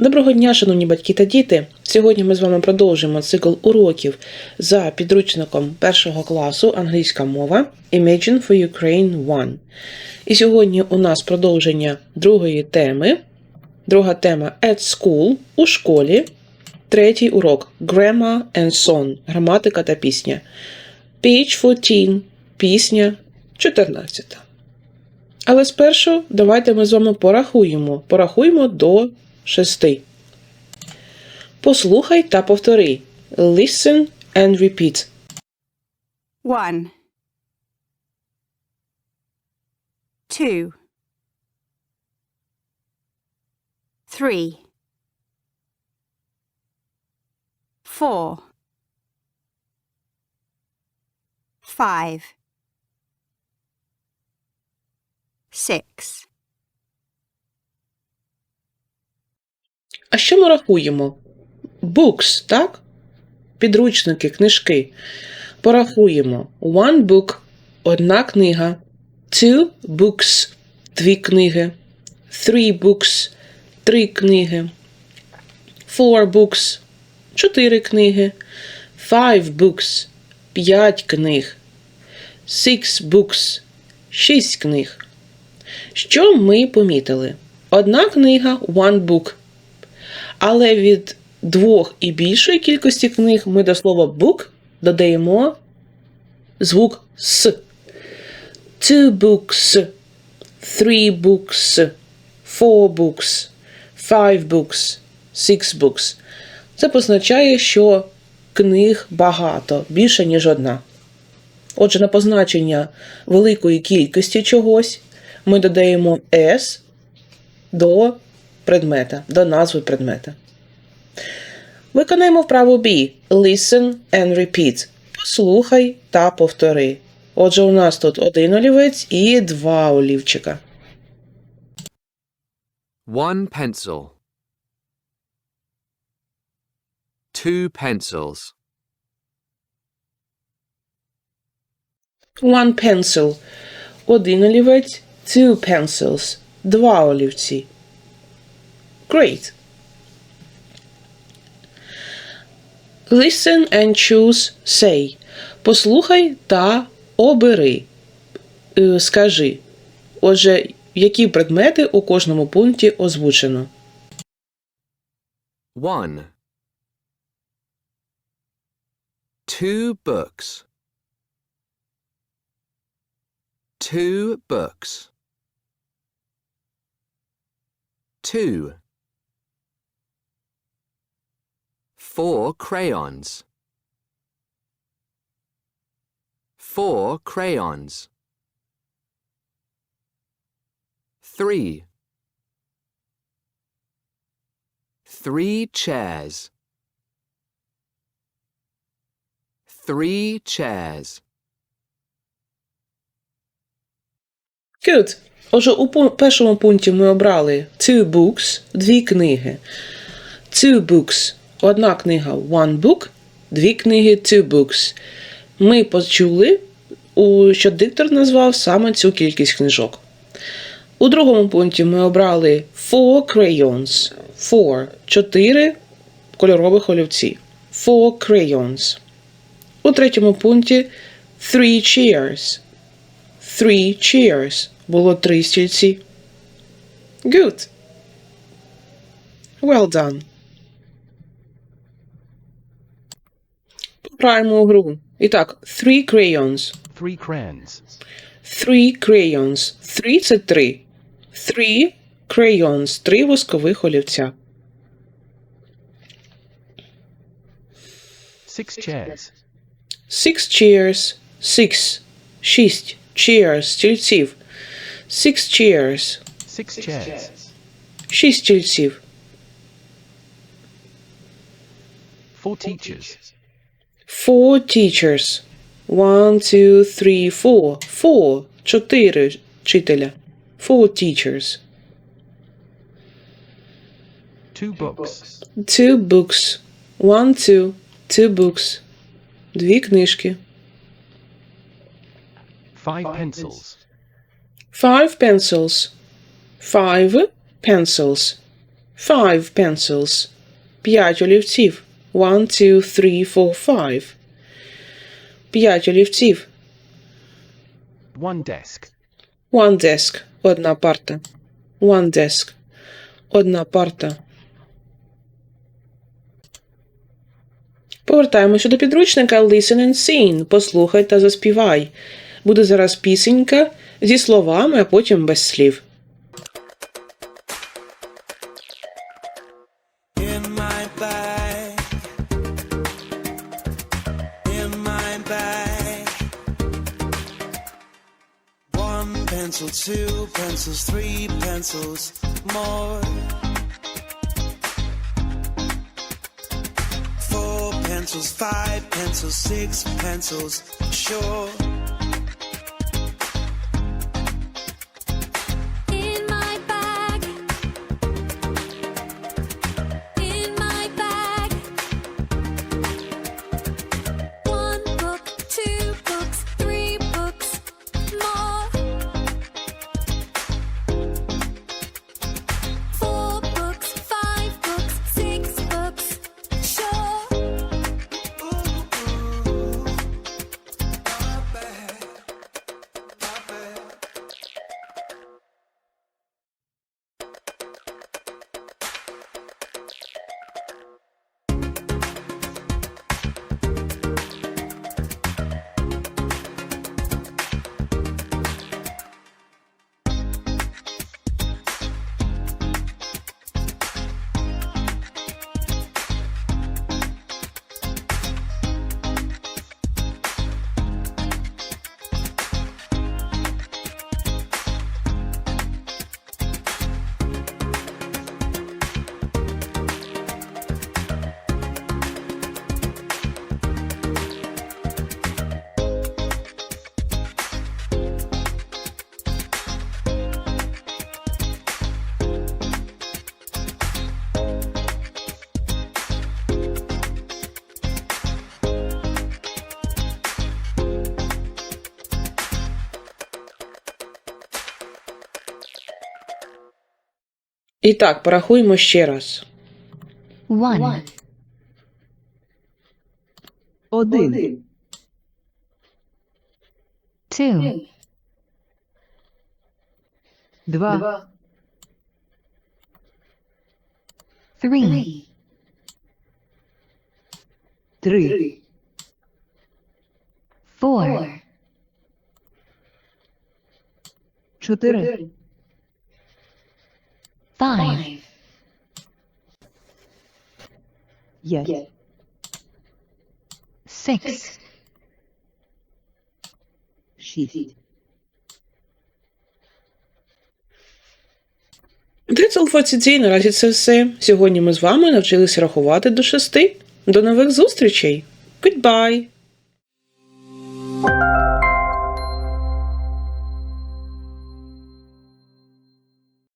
Доброго дня, шановні батьки та діти! Сьогодні ми з вами продовжуємо цикл уроків за підручником першого класу англійська мова Imagine for Ukraine 1. І сьогодні у нас продовження другої теми. Друга тема at school у школі. Третій урок Grammar and Song граматика та пісня. Page 14 пісня 14. Але спершу давайте ми з вами порахуємо. Порахуємо до шести. Послухай та повтори. Listen and repeat. One. Two. Three. Four. Five. Six. А що ми рахуємо? Books, так? Підручники, книжки. Порахуємо. One book одна книга. Two books дві книги. Three books три книги. Four books чотири книги. Five books п'ять книг. Six books шість книг. Що ми помітили? Одна книга one book. Але від двох і більшої кількості книг ми до слова book додаємо звук с. Two books, three books, four books, five books, six books. Це позначає, що книг багато, більше, ніж одна. Отже, на позначення великої кількості чогось ми додаємо S до предмета, до назви предмета. Виконаємо вправу B. Listen and repeat. Послухай та повтори. Отже, у нас тут один олівець і два олівчика. One pencil. Two pencils. One pencil. Один олівець. Two pencils. Два олівці. Great. Listen and choose say. Послухай та обери. Е, Скажи. Отже, які предмети у кожному пункті озвучено? One. Two books. Two books. Two. Four crayons. Four crayons. Three. Three chairs. Three chairs. Good. Отже, у пу- першому пункті ми обрали two books, дві книги. Two books – одна книга, one book, дві книги, two books. Ми почули, що диктор назвав саме цю кількість книжок. У другому пункті ми обрали four crayons. Four – чотири кольорових олівці. Four crayons. У третьому пункті three chairs. Three chairs. Було три стільці. Good. Well done. Пограємо у гру. І так, three crayons. Three crayons. Three crayons. Three – це три. Three crayons. Три воскових олівця. Six chairs. Six chairs. Six. Шість. Chairs. Стільців. Six chairs. Six chairs. Шість стільців. Four teachers. Four teachers. One, two, three, four. Four. Чотири вчителя. Four teachers. Two books. Two books. One, two. Two books. Дві книжки. Five pencils. Five pencils. Five pencils. Five pencils. П'ять олівців. One, two, three, four, five. П'ять олівців. One desk. One desk. Одна парта. One desk. Одна парта. Повертаємося до підручника Listen and sing. Послухай та заспівай. Буде зараз пісенька зі словами, а потім без слів. in my bag. Pencil, two pencils, three pencils, more. Four pencils, five pencils, six pencils, sure. І так, порахуємо ще раз. One, Один, two, два, three, три, four, чотири, five, п'ять, six, шість. For today. Наразі це все. Сьогодні ми з вами навчилися рахувати до шести. До нових зустрічей. Goodbye!